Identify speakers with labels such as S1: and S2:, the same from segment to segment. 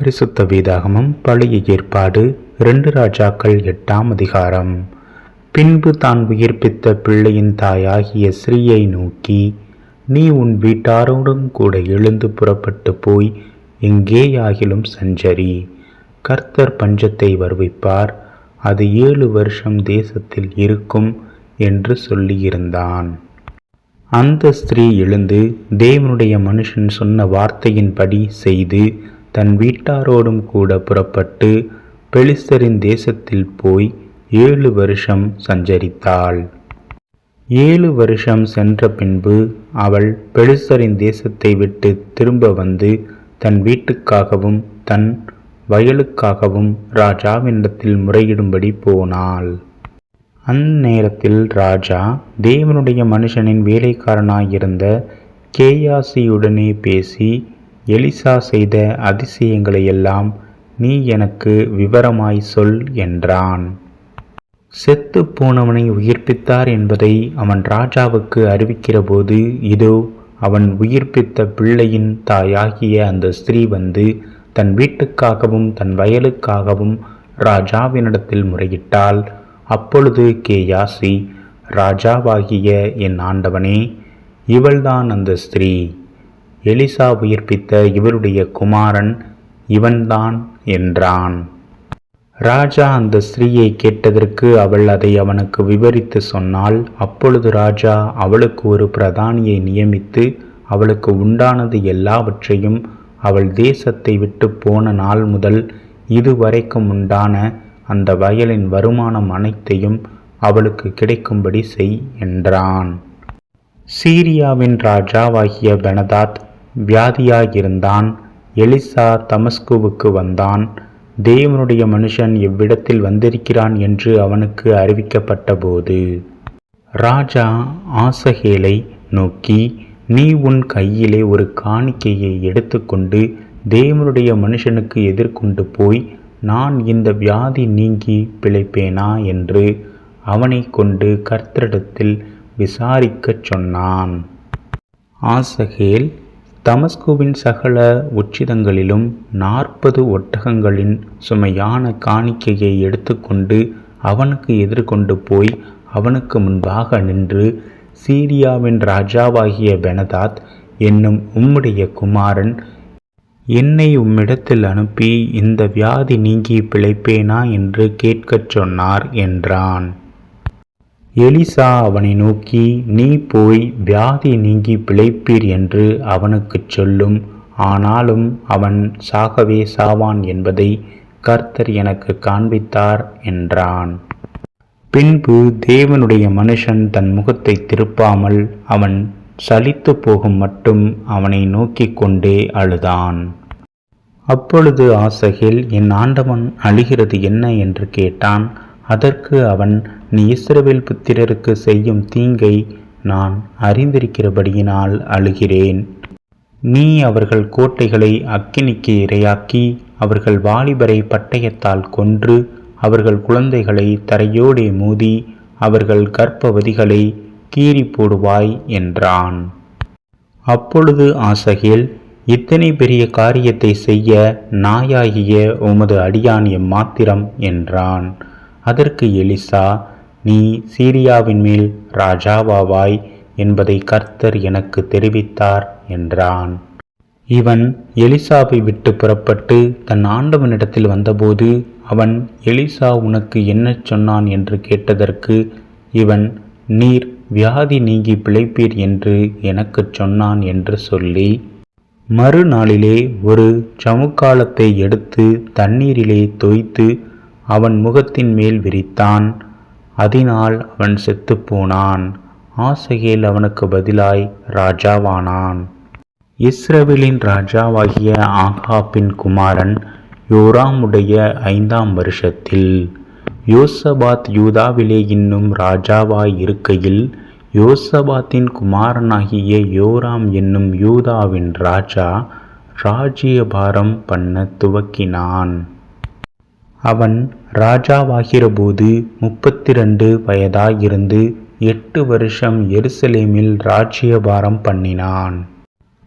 S1: பரிசுத்த வேதாகமம் பழைய ஏற்பாடு இரண்டு ராஜாக்கள் எட்டாம் அதிகாரம். பின்பு தான் உயிர்ப்பித்த பிள்ளையின் தாயாகிய ஸ்ரீயை நோக்கி நீ உன் வீட்டாரோடும் கூட எழுந்து புறப்பட்டு போய் எங்கேயாகிலும் சஞ்சரி. கர்த்தர் பஞ்சத்தை வருவிப்பார். அது ஏழு வருஷம் தேசத்தில் இருக்கும் என்று சொல்லியிருந்தான். அந்த ஸ்திரீ எழுந்து தேவனுடைய மனுஷன் சொன்ன வார்த்தையின்படி செய்து தன் வீட்டாரோடும் கூட புறப்பட்டு பெலிஸ்தரின் தேசத்தில் போய் ஏழு வருஷம் சஞ்சரித்தாள். ஏழு வருஷம் சென்ற பின்பு அவள் பெலிஸ்தரின் தேசத்தை விட்டு திரும்ப வந்து தன் வீட்டுக்காகவும் தன் வயலுக்காகவும் ராஜாவினிடத்தில் முறையிடும்படி போனாள். அந்நேரத்தில் ராஜா தேவனுடைய மனுஷனின் வேலைக்காரனாயிருந்த கேயாசியுடனே பேசி எலிசா செய்த அதிசயங்களையெல்லாம் நீ எனக்கு விவரமாய் சொல் என்றான். செத்து போனவனை உயிர்ப்பித்தார் என்பதை அவன் ராஜாவுக்கு அறிவிக்கிறபோது இதோ அவன் உயிர்ப்பித்த பிள்ளையின் தாயாகிய அந்த ஸ்திரீ வந்து தன் வீட்டுக்காகவும் தன் வயலுக்காகவும் ராஜாவினிடத்தில் முறையிட்டால் அப்பொழுது கேயாசி ராஜாவாகிய என் ஆண்டவனே இவள்தான் அந்த ஸ்திரீ. எலிசா உயிர்ப்பித்த இவருடைய குமாரன் இவன்தான் என்றான். ராஜா அந்த ஸ்திரீயை கேட்டதற்கு அவள் அதை அவனுக்கு விவரித்து சொன்னால் அப்பொழுது ராஜா அவளுக்கு ஒரு பிரதானியை நியமித்து அவளுக்கு உண்டானது எல்லாவற்றையும் அவள் தேசத்தை விட்டு போன நாள் முதல் இதுவரைக்கும் உண்டான அந்த வயலின் வருமானம் அனைத்தையும் அவளுக்கு கிடைக்கும்படி செய் என்றான். சீரியாவின் ராஜாவாகிய பெனதாத் வியாதியாயிருந்தான். எலிசா தமஸ்குவுக்கு வந்தான். தேவனுடைய மனுஷன் இவ்விடத்தில் வந்திருக்கிறான் என்று அவனுக்கு அறிவிக்கப்பட்டபோது ராஜா ஆசகேலை நோக்கி நீ உன் கையிலே ஒரு காணிக்கையை எடுத்துக்கொண்டு தேவனுடைய மனுஷனுக்கு எதிர்கொண்டு போய் நான் இந்த வியாதி நீங்கி பிழைப்பேனா? என்று அவனை கொண்டு கர்த்தரிடத்தில் விசாரிக்கச் சொன்னான். ஆசகேல் தமஸ்குவின் சகல உச்சிதங்களிலும் நாற்பது ஒட்டகங்களின் சுமையான காணிக்கையை எடுத்துக்கொண்டு அவனுக்கு எதிர்கொண்டு போய் அவனுக்கு முன்பாக நின்று சீரியாவின் ராஜாவாகிய பெனதாத் என்னும் உம்முடைய குமாரன் என்னை உம்மிடத்தில் அனுப்பி இந்த வியாதி நீங்கி பிழைப்பேனா என்று கேட்கச் சொன்னார் என்றான். எலிசா அவனை நோக்கி நீ போய் வியாதி நீங்கி பிழைப்பீர் என்று அவனுக்குச் சொல்லும். ஆனாலும் அவன் சாகவே சாவான் என்பதை கர்த்தர் எனக்கு காண்பித்தார் என்றான். பின்பு தேவனுடைய மனுஷன் தன் முகத்தை திருப்பாமல் அவன் சலித்து போகும் மட்டும் அவனை நோக்கி கொண்டே அழுதான். அப்பொழுது ஆசகில் என் ஆண்டவன் அழுகிறது என்ன? என்று கேட்டான். அதற்கு அவன் நீ இஸ்ரவேல் புத்திரருக்கு செய்யும் தீங்கை நான் அறிந்திருக்கிறபடியினால் அழுகிறேன். நீ அவர்கள் கோட்டைகளை அக்கினிக்கு இரையாக்கி அவர்கள் வாலிபரை பட்டயத்தால் கொன்று அவர்கள் குழந்தைகளை தரையோடே மூதி அவர்கள் கர்ப்பவதிகளை கீறி போடுவாய் என்றான். அப்பொழுது ஆசகில் இத்தனை பெரிய காரியத்தை செய்ய நாயாகிய உமது அடியான் எம்மாத்திரம்? என்றான். அதற்கு எலிசா நீ சீரியாவின் மேல் ராஜாவாவாய் என்பதை கர்த்தர் எனக்கு தெரிவித்தார் என்றான். இவன் எலிசாவை விட்டு புறப்பட்டு தன் ஆண்டவனிடத்தில் வந்தபோது அவன் எலிசா உனக்கு என்ன சொன்னான்? என்று கேட்டதற்கு இவன் நீர் வியாதி நீங்கி பிழைப்பீர் என்று எனக்குச் சொன்னான் என்று சொல்லி மறுநாளிலே ஒரு சமுக்காலத்தை எடுத்து தண்ணீரிலே தோய்த்து அவன் முகத்தின் மேல் விரித்தான். அதனால் அவன் செத்துப்போனான் ஆசையில் அவனுக்கு பதிலாய் ராஜாவானான். இஸ்ரவேலின் ராஜாவாகிய ஆகாப்பின் குமாரன் யோராமுடைய ஐந்தாம் வருஷத்தில். யோசபாத் யூதாவிலே இன்னும் ராஜாவாய் இருக்கையில் யோசபாத்தின் குமாரனாகிய யோராம் என்னும் யூதாவின் ராஜா ராஜ்யபாரம் பண்ண துவக்கினான். அவன் ராஜாவாகிறபோது முப்பத்தி ரெண்டு வயதாயிருந்து எட்டு வருஷம் எருசலேமில் ராஜ்யபாரம் பண்ணினான்.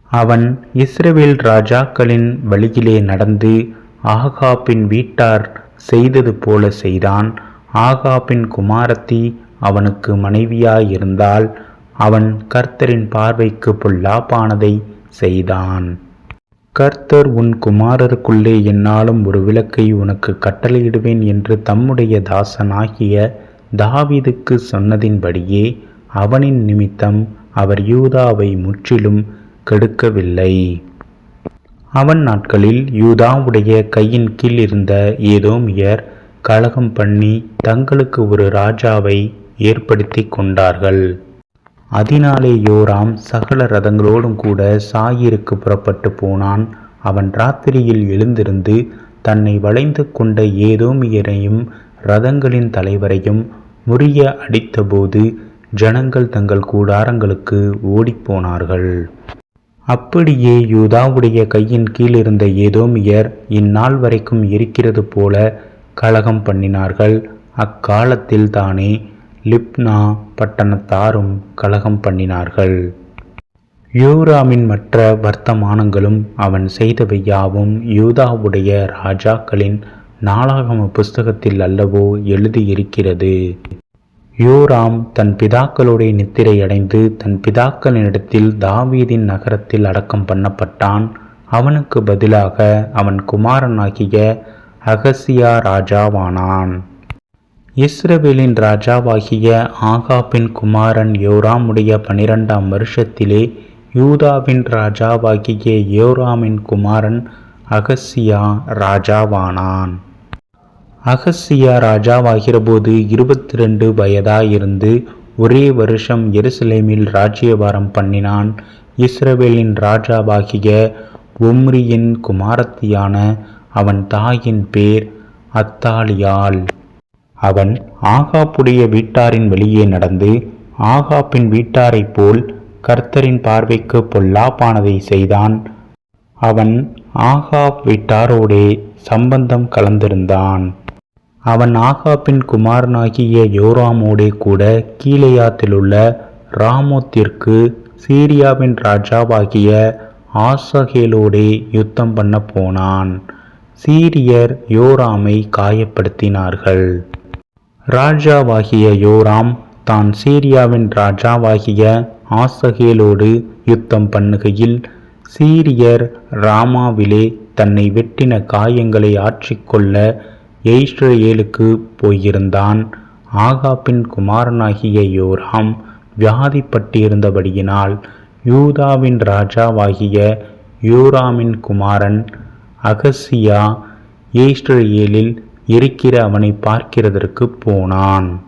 S1: அவன் இஸ்ரவேல் ராஜாக்களின் வழியிலே நடந்து ஆகாப்பின் வீட்டார் செய்தது போல செய்தான். ஆகாப்பின் குமாரத்தி அவனுக்கு மனைவியாயிருந்தால் அவன் கர்த்தரின் பார்வைக்கு பொல்லாப்பானதை செய்தான். கர்த்தர் உன் குமாரருக்குள்ளே என்னாலும் ஒரு விளக்கை உனக்கு கட்டளையிடுவேன் என்று தம்முடைய தாசனாகிய தாவிதுக்கு சொன்னதின்படியே அவனின் நிமித்தம் அவர் யூதாவை முற்றிலும் கெடுக்கவில்லை. அவன் நாட்களில் யூதாவுடைய கையின் கீழ் இருந்த ஏதோமியர் கலகம் பண்ணி தங்களுக்கு ஒரு ராஜாவை ஏற்படுத்தி கொண்டார்கள். அதனாலே யோராம் சகல ரதங்களோடும் கூட சாயிருக்கு புறப்பட்டு போனான். அவன் ராத்திரியில் எழுந்திருந்து தன்னை வளைந்து கொண்ட ஏதோமியரையும் ரதங்களின் தலைவரையும் முறிய அடித்தபோது ஜனங்கள் தங்கள் கூடாரங்களுக்கு ஓடிப்போனார்கள். அப்படியே யூதாவுடைய கையின் கீழ் இருந்த ஏதோமியர் இந்நாள் வரைக்கும் இருக்கிறது போல கலகம் பண்ணினார்கள். அக்காலத்தில் தானே லிப்னா பட்டணத்தாரும் கலகம் பண்ணினார்கள். யோராமின் மற்ற வர்த்தமானங்களும் அவன் செய்தவையாவும் யூதாவுடைய ராஜாக்களின் நாளாகம புஸ்தகத்தில் அல்லவோ எழுதியிருக்கிறது. யோராம் தன் பிதாக்களுடைய நித்திரையடைந்து தன் பிதாக்களினிடத்தில் தாவீதின் நகரத்தில் அடக்கம் பண்ணப்பட்டான். அவனுக்கு பதிலாக அவன் குமாரனாகிய அகசியா ராஜாவானான். இஸ்ரவேலின் ராஜாவாகிய ஆகாபின் குமாரன் யோராமுடைய பனிரெண்டாம் வருஷத்திலே யூதாவின் ராஜாவாகிய யோராமின் குமாரன் அகசியா ராஜாவானான். அகசியா ராஜாவாகிறபோது இருபத்தி ரெண்டு வயதாயிருந்து ஒரே வருஷம் எருசலேமில் ராஜ்யபாரம் பண்ணினான். இஸ்ரவேலின் ராஜாவாகிய ஒம்ரியின் குமாரத்தியான அவன் தாயின் பேர் அத்தாலியால் அவன் ஆகாப்புடைய வீட்டாரின் வெளியே நடந்து ஆகாப்பின் வீட்டாரைப் போல் கர்த்தரின் பார்வைக்கு பொல்லாப்பானதை செய்தான். அவன் ஆகாப் வீட்டாரோடே சம்பந்தம் கலந்திருந்தான். அவன் ஆகாப்பின் குமாரனாகிய யோராமோடே கூட கீழையாத்திலுள்ள ராமோத்திற்கு சீரியாவின் ராஜாவாகிய ஆசகேலோடே யுத்தம் பண்ண போனான். சீரியர் யோராமை காயப்படுத்தினார்கள். ராஜாவாகிய யோராம் தான் சீரியாவின் ராஜாவாகிய ஆசகேலோடு யுத்தம் பண்ணுகையில் சீரியர் ராமாவிலே தன்னை வெட்டின காயங்களை ஆற்றிக்கொள்ள எய்ஸ்ரேலுக்கு போயிருந்தான். ஆகாப்பின் குமாரனாகிய யோராம் வியாதிப்பட்டிருந்தபடியினால் யூதாவின் ராஜாவாகிய யோராமின் குமாரன் அகசியா ஏஸ்ட்ரேலில் இருக்கிற அவனை பார்க்கிறதற்கு போனான்.